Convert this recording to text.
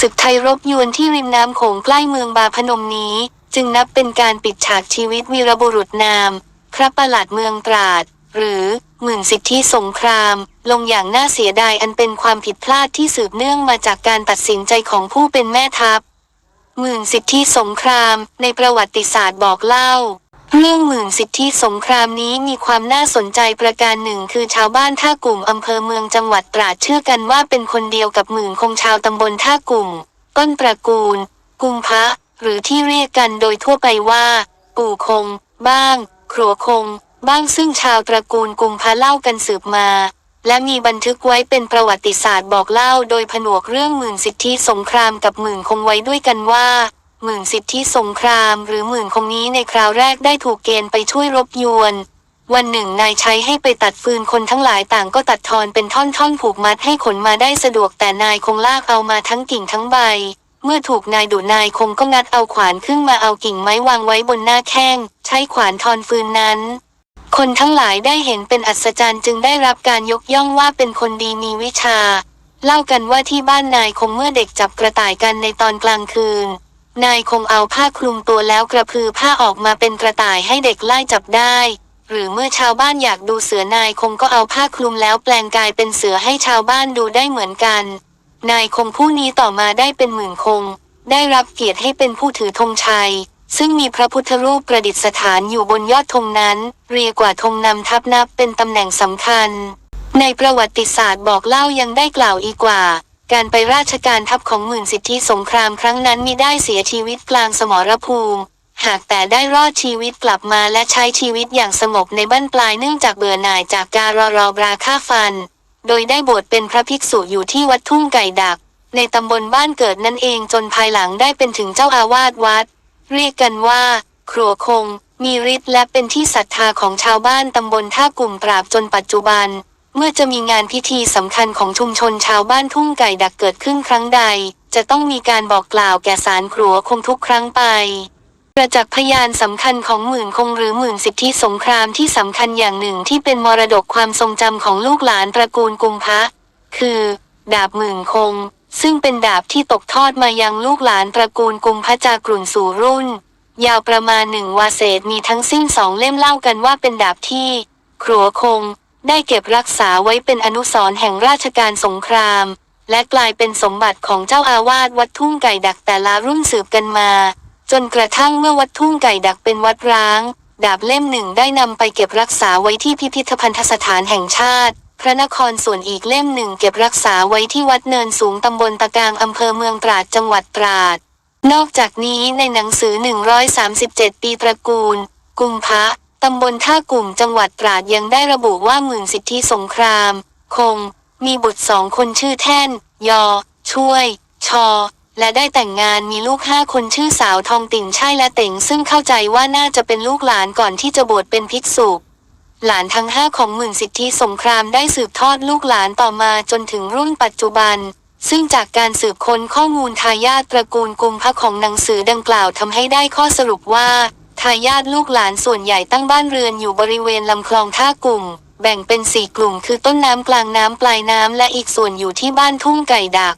ศึกไทยรบยวนที่ริมน้ำโขงใกล้เมืองบาพนมนี้ จึงนับเป็นการปิดฉากชีวิตวีรบุรุษนาม พระประหลัดเมืองตราด หรือหมื่นสิทธิสงคราม ลงอย่างน่าเสียดายอันเป็นความผิดพลาดที่สืบเนื่องมาจากการตัดสินใจของผู้เป็นแม่ทัพหมื่นสิทธิสงครามในประวัติศาสตร์บอกเล่า เรื่องหมื่นสิทธิสงครามนี้มีความน่าสนใจประการหนึ่ง คือชาวบ้านท่ากลุ่มอำเภอเมืองจังหวัดตราดเชื่อกันว่าเป็นคนเดียวกับหมื่นคงชาวตำบลท่ากลุ่ม ต้นตระกูล กุมพะหรือที่เรียกกันโดยทั่วไปว่า ปู่คง บ้าง ครัวคง บ้างซึ่งชาวตระกูลกุมพะเล่ากันสืบมา และมีบันทึกไว้เป็นประวัติศาสตร์บอกเล่าโดยผนวกเรื่องหมื่นสิทธิสงครามกับหมื่นคงไว้ด้วยกันว่า หมื่นสิทธิสงครามหรือหมื่นคงนี้ในคราวแรกได้ถูกเกณฑ์ไปช่วยรบยวน วันหนึ่งนายใช้ให้ไปตัดฟืนคนทั้งหลายต่างก็ตัดทอนเป็นท่อนๆผูกมัดให้ขนมาได้สะดวกแต่นายคงลากเอามาทั้งกิ่งทั้งใบ เมื่อถูกนายดุนายคงก็งัดเอาขวานขึ้นมาเอากิ่งไม้วางไว้บนหน้าแข้ง ใช้ขวานทอนฟืนนั้น คนทั้งหลายได้เห็นเป็นอัศจรรย์จึงได้รับการยกย่องว่าเป็นคนดีมีวิชา เล่ากันว่าที่บ้านนายคงเมื่อเด็กจับกระต่ายกันในตอนกลางคืน นายคงเอาผ้าคลุมตัวแล้วกระพือผ้าออกมาเป็นกระต่ายให้เด็กไล่จับได้ หรือเมื่อชาวบ้านอยากดูเสือนายคงก็เอาผ้าคลุมแล้วแปลงกายเป็นเสือให้ชาวบ้านดูได้เหมือนกัน นายคงผู้นี้ต่อมาได้เป็นหมื่นคง ได้รับเกียรติให้เป็นผู้ถือธงชัย ซึ่งมีพระพุทธรูปประดิษฐานอยู่บนยอดธงนั้น เรียกว่าธงนำทัพนับเป็นตำแหน่งสำคัญ ในประวัติศาสตร์บอกเล่ายังได้กล่าวอีกว่า การไปราชการทัพของหมื่นสิทธิสงครามครั้งนั้นมิได้เสียชีวิตกลางสมรภูมิ หากแต่ได้รอดชีวิตกลับมาและใช้ชีวิตอย่างสงบในบ้านปลายเนื่องจากเบื่อหน่ายจากการรอรอบราฆ่าฟัน โดยได้บวชเป็นพระภิกษุอยู่ที่วัดทุ่งไก่ดัก ในตำบลบ้านเกิดนั่นเองจนภายหลังได้เป็นถึงเจ้าอาวาสวัด เรียกกันว่า ครัวคง มีฤทธิ์และเป็นที่ศรัทธาของชาวบ้านตำบลท่ากลุ่มปราบจนปัจจุบัน เมื่อจะมีงานพิธีสำคัญของชุมชนชาวบ้านทุ่งไก่ดักเกิดขึ้นครั้งใด จะต้องมีการบอกกล่าวแก่สารครัวคงทุกครั้งไปประจักษ์พยานสำคัญของหมื่นคงหรือหมื่นสิทธิสงครามที่สำคัญอย่างหนึ่งที่เป็นมรดกความทรงจำของลูกหลานตระกูลกุมพะคือ ดาบหมื่นคง ซึ่งเป็นดาบที่ตกทอดมายังลูกหลานตระกูลกุมพะจากรุ่นสู่รุ่น ยาวประมาณหนึ่งวาเศษมีทั้งสิ้นสองเล่มเล่ากันว่าเป็นดาบที่ ครัวคง ได้เก็บรักษาไว้เป็นอนุสรณ์แห่งราชการสงคราม และกลายเป็นสมบัติของเจ้าอาวาสวัดทุ่งไก่ดักแต่ละรุ่นสืบกันมา จนกระทั่งเมื่อวัดทุ่งไก่ดักเป็นวัดร้าง ดาบเล่มหนึ่งได้นำไปเก็บรักษาไว้ที่พิพิธภัณฑสถานแห่งชาติ พระนครส่วนอีกเล่มหนึ่งเก็บรักษาไว้ที่วัดเนินสูงตำบลตะกางอำเภอเมืองตราดจังหวัดตราด นอกจากนี้ในหนังสือ 137 ปีตระกูล กุมพะ ตำบลท่ากลุ่มจังหวัดตราดยังได้ระบุว่าหมื่นสิทธิสงคราม คง มีบุตรสองคนชื่อแท่น ยอ ช่วย ชอ และได้แต่งงานมีลูกห้าคนชื่อสาวทองติ่งช่ายและเต่งซึ่งเข้าใจว่าน่าจะเป็นลูกหลานก่อนที่จะบวชเป็นภิกษุหลานทั้งห้าของหมื่นสิทธิสงครามได้สืบทอดลูกหลานต่อมาจนถึงรุ่นปัจจุบัน ซึ่งจากการสืบค้นข้อมูลทายาทตระกูลกุมพะของหนังสือดังกล่าวทำให้ได้ข้อสรุปว่า ทายาทลูกหลานส่วนใหญ่ตั้งบ้านเรือนอยู่บริเวณลำคลองท่ากลุ่ม แบ่งเป็นสี่กลุ่มคือต้นน้ำกลางน้ำปลายน้ำและอีกส่วนอยู่ที่บ้านทุ่งไก่ดัก